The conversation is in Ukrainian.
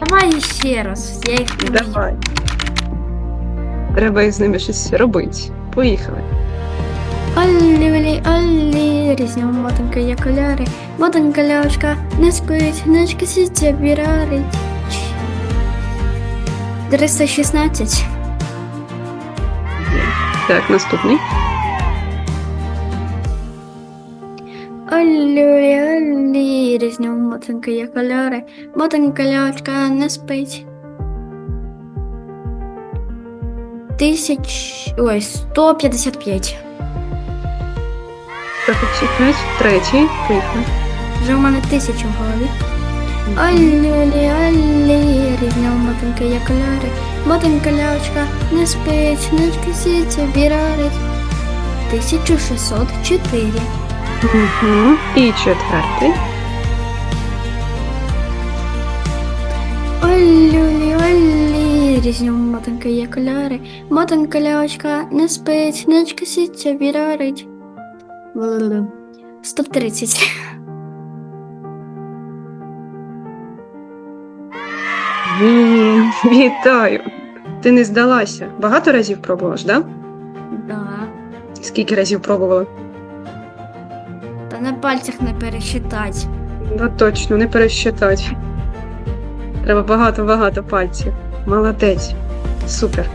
Давай ще раз. Я їх не. Давай. Треба із ними щось робити. Поїхали. Оллі, оллі, оллі, різні мотанка є кольори. Мотанка ляшка не спить, ночка сіття бірарить. 316. Так, наступний. Оллі, оллі, оллі, різні мотанка є кольори. Мотанка ляшка не спить. Тисяч... Ой, 155. 155, третій. Поїхали. Вже у мене тисяча в голові. Олі, олі, різні мотанки є кольори. Мотанка лячка не спить, ночка сіться, бірарить. 1604. Угу. І четвертий. Олі, олі, різні мотанки є кольори. Мотанка лячка не спить, ночка сіться, бірарить. Лу-лу-лу. 130. Вітаю. Ти не здалася. Багато разів пробувала ж, да? Да. Скільки разів пробувала? На пальцях не пересчитать. Ну точно, не пересчитати. Треба багато-багато пальців. Молодець. Супер.